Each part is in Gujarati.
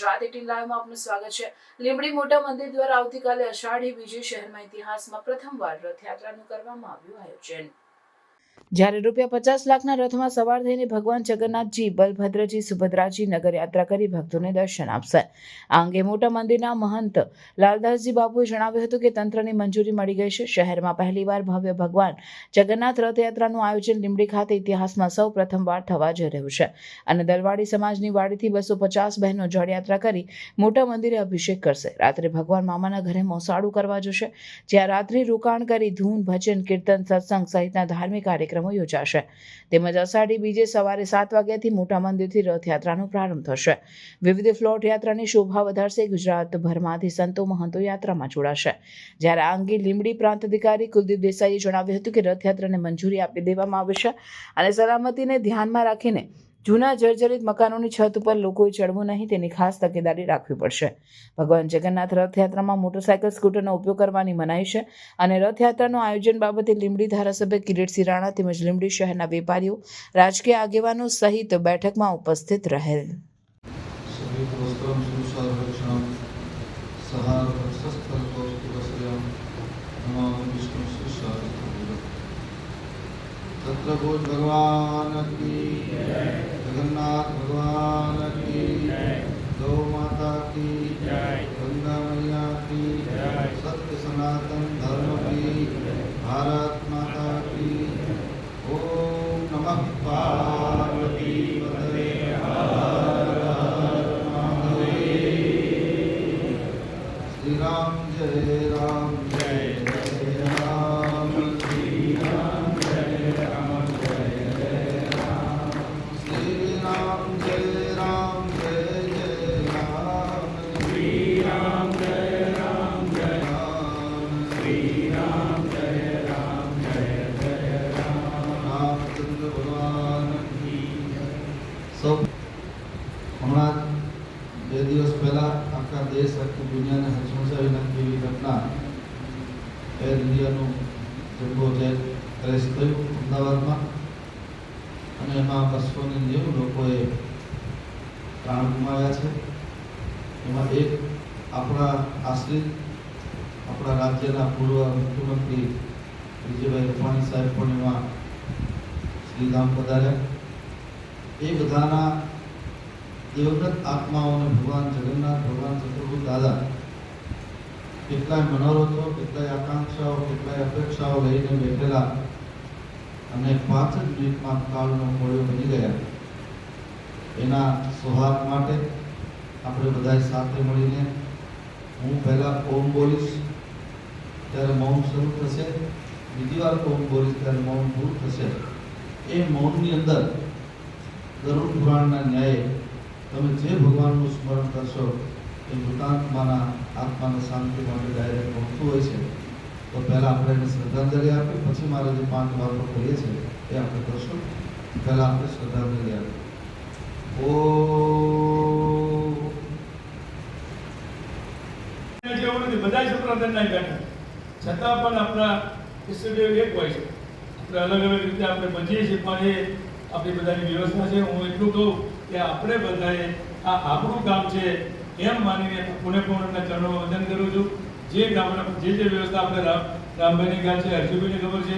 ગુજરાત લાઈવમાં આપનું સ્વાગત છે. લીંબડી મોટા મંદિર દ્વારા આવતીકાલે અષાઢી બીજે શહેરમાં ઇતિહાસમાં પ્રથમવાર રથયાત્રાનું કરવામાં આવ્યું આયોજન. જ્યારે રૂપિયા પચાસ લાખના રથમાં સવાર થઈને ભગવાન જગન્નાથજી, બલભદ્રજી, સુભદ્રાજી નગર યાત્રા કરી ભક્તોને દર્શન આપશે. આ અંગે મોટા મંદિરના મહંત લાલદાસજી બાપુએ જણાવ્યું હતું કે તંત્રની મંજૂરી મળી ગઈ છે. શહેરમાં પહેલીવાર ભવ્ય ભગવાન જગન્નાથ રથયાત્રાનું આયોજન લીંબડી ખાતે ઇતિહાસમાં સૌ પ્રથમવાર થવા જઈ રહ્યું છે અને દલવાડી સમાજની વાડીથી બસો પચાસ બહેનો જળયાત્રા કરી મોટા મંદિરે અભિષેક કરશે. રાત્રે ભગવાન મામાના ઘરે મોસાળું કરવા જશે. જ્યાં રાત્રિ રોકાણ કરી ધૂન, ભજન, કીર્તન, સત્સંગ સહિતના ધાર્મિક કાર્યક્રમો યોજાશે. તેમજ અષાઢી બીજે સવારે સાત વાગ્યાથી મોટા મંદિરથી રથયાત્રાનો પ્રારંભ થશે. વિવિધ ફ્લોટ યાત્રાની શોભા વધારશે. ગુજરાતભરમાંથી સંતો મહંતો યાત્રામાં જોડાશે. જ્યારે આ અંગે લીંબડી પ્રાંત અધિકારી કુલદીપ દેસાઈએ જણાવ્યું હતું કે રથયાત્રાને મંજૂરી આપી દેવામાં આવશે અને સલામતીને ધ્યાનમાં રાખીને જૂના જર્જરિત મકાનોની છત ઉપર લોકોએ ચડવું નહીં, તેની ખાસ તકેદારી રાખવી પડશે. ભગવાન જગન્નાથ રથયાત્રામાં મોટરસાયકલ, સ્કૂટરનો ઉપયોગ કરવાની મનાઈ છે અને રથયાત્રાનું આયોજન બાબતે લીંબડી ધારાસભ્ય કિરીટસિંહ રાણા તેમજ લીંબડી શહેરના વેપારીઓ, રાજકીય આગેવાનો સહિત બેઠકમાં ઉપસ્થિત રહેલ. ચંદ્રઘોષ ભગવાન કી જગન્નાથ ભગવાન કી ગૌ માતા કી ગંગા મૈયા કી સત્ય સનાતન ધર્મ કી ભારત સૌ હમણાં બે દિવસ પહેલાં આખા દેશ, આખી દુનિયાને હચમચાવી નાખી એવી ઘટના એર ઇન્ડિયાનું જમ્બો જેટ ક્રેશ થયું અમદાવાદમાં. અને એમાં બસો ને નેવું લોકોએ પ્રાણ ગુમાવ્યા છે. એમાં એક આપણા આશ્રિત, આપણા રાજ્યના પૂર્વ મુખ્યમંત્રી વિજયભાઈ રૂપાણી સાહેબ પણ એમાં શ્રીધામ પધાર્યા. એ બધાના દેવવ્રત આત્માઓને ભગવાન જગન્નાથ, ભગવાન ચતુર્ભુજ દાદા, કેટલાય મનોરથો કેટલાય આકાંક્ષાઓ, કેટલાય અપેક્ષાઓ લઈને બેઠેલા અને પાંચ જ મિનિટમાં કાળનો કોળિયો બની ગયા. એના સૌહાર્દ માટે આપણે બધાએ સાથે મળીને હું પહેલાં ઓમ બોલીશ, ત્યારે મૌન શરૂ થશે. બીજી વાર ઓમ બોલીશ, ત્યારે મૌન દૂર થશે. એ મૌનની અંદર ગરુડ પુરાણના ન્યાયે તમે જે ભગવાનનું સ્મરણ કરશો એ મૃતાત્માના આત્માને શાંતિ માટે ડાયરેક્ટ પહોંચતું હોય છે. તો પહેલાં આપણે એને શ્રદ્ધાંજલિ આપી પછી મારે જે પાંચ વાતો કહીએ છીએ એ આપણે કરશું. પહેલાં આપણે શ્રદ્ધાંજલિ આપી ઓ જેવું નથી બધા સંપ્રદાયના બેઠા છતાં પણ આપણા ઈષ્ટદેવ એક હોય છે. આપણે અલગ અલગ રીતે આપણે બચીએ છીએ પણ એ આપણી બધાની વ્યવસ્થા છે. હું એટલું કહું કે આપણે બધાએ આ આપણું કામ છે એમ માનીને પુણે પૂર્ણના ચરણો વંદન કરું છું. જે ગામના જે જે વ્યવસ્થા આપણે રામ રામભાઈની ગામ છે, હર્ષુભાઈને ખબર છે.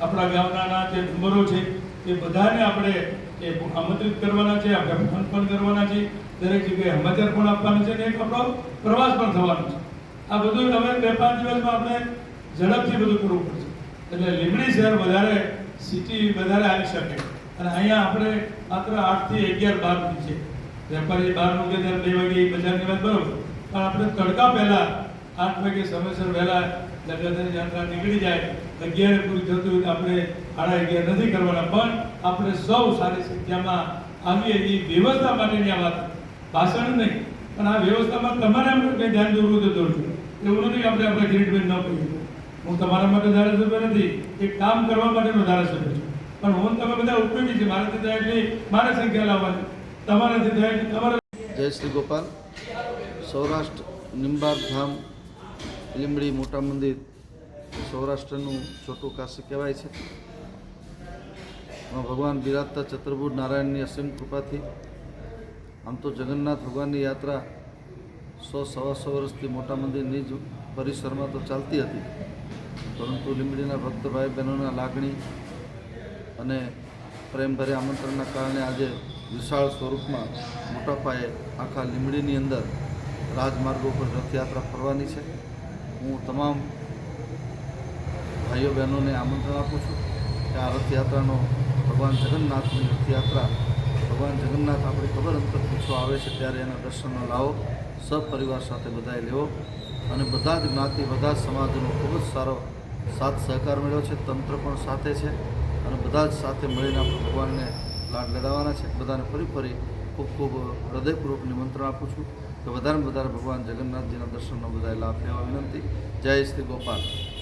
આપણા ગામના જે નંબરો છે, એ બધાને આપણે એ આમંત્રિત કરવાના છે આપણે ફોન પણ કરવાના છે. દરેક જગ્યાએ સમાચાર પણ આપવાના છે અને એક આપણો પ્રવાસ પણ થવાનો છે. આ બધું હવે બે પાંચ દિવસમાં આપણે ઝડપથી બધું કરવું પડશે એટલે લીંબડી શહેર વધારે સિટી વધારે આવી શકે. અને અહીંયા આપણે માત્ર આઠથી અગિયાર બાર છે. વેપારી બાર મૂકે ત્યારે બે વાગે એ બજારની વાત બરોબર. પણ આપણે તડકા પહેલા આઠ વાગે સમયસર વહેલા લગ્ન યાત્રા નીકળી જાય. અગિયારે પૂરી થતું આપણે સાડા અગિયાર નથી કરવાના, પણ આપણે સૌ સારી સંખ્યામાં આવીએ એ વ્યવસ્થા માટેની આ વાત. ભાષણ નહીં, પણ આ વ્યવસ્થામાં તમારે એમ કંઈ ધ્યાન દોરવું તો દોરજો. એવું નથી આપણે આપણે ગ્રીટમેન્ટ ન કરીએ. હું તમારા માટે ધારાસભ્ય નથી, એક કામ કરવા માટેનો ધારાસભ્ય છું. પણ હું તમે બધા ઉપયોગી છે. મારાથી થાય એટલી મારે સંખ્યા લાવવાની તમારાથી થાય એટલી તમારા જય શ્રી ગોપાલ. સૌરાષ્ટ્ર નિંબાર ધામ લીમડી મોટા મંદિર સૌરાષ્ટ્રનું છોટું કાશી કહેવાય છે. ભગવાન બિરાજતા ચતુર્ભુજ નારાયણની અસીમ કૃપાથી આમ તો જગન્નાથ ભગવાનની યાત્રા સો સવા સો વર્ષથી મોટા મંદિરની જ પરિસરમાં તો ચાલતી હતી. પરંતુ લીમડીના ભક્ત ભાઈ બહેનોના લાગણી અને પ્રેમભર્યા આમંત્રણના કારણે આજે વિશાળ સ્વરૂપમાં મોટા પાયે આખા લીમડીની અંદર રાજમાર્ગો પર રથયાત્રા ફરવાની છે. હું તમામ ભાઈઓ બહેનોને આમંત્રણ આપું છું કે આ રથયાત્રાનો ભગવાન જગન્નાથની રથયાત્રા, ભગવાન જગન્નાથ આપણી ખબર અંતર પૂછવા આવે છે ત્યારે એના દર્શનનો લાવો સપરિવાર સાથે બધાએ લેવો અને બધા જ જ્ઞાતિ, બધા સમાજનો ખૂબ જ સારો સાથ સહકાર મળ્યો છે. તંત્ર પણ સાથે છે. અને બધા જ સાથે મળીને આપણે ભગવાનને લાડ લડાવવાના છે. બધાને ફરી ફરી ખૂબ ખૂબ હૃદયપૂર્વક નિમંત્રણ આપું છું કે વધારે વધારે ભગવાન જગન્નાથજીના દર્શનનો બધાએ લાભ લેવા વિનંતી. જય શ્રી ગોપાલ.